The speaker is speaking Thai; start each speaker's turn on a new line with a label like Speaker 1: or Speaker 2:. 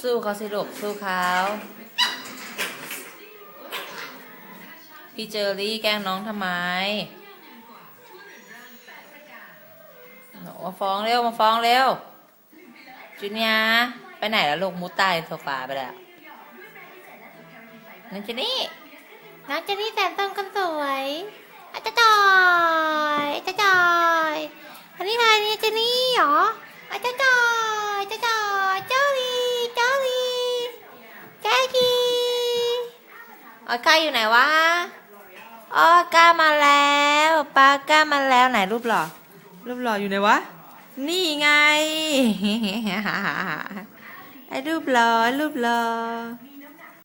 Speaker 1: สู้เขาสิลูกสู้เขาพี่เจอรี่แกล้งน้องทำไมมาฟ้องเร็วมาฟ้องเร็วจูเนียร์ไปไหนแล้วลูกมุดใต้โซฟาไปแล้วนั่นเจนี่น้องเจนี่แต่งตัวกันสวยอาจจะจอยอาจจะจอยอันนี้ใครเนี่ยเจนี่เหรออาจจะจอยอาจจะจอยเจ้าลีเจ้าลีแจ๊กี ออก้าอยู่ไหนวะออก้ามาแล้วปาก้ามาแล้วไหนรูปหล่อรูปหล่ออยู่ไหนวะ นี่ไงไอ้รูปหล่อรูปหล่อ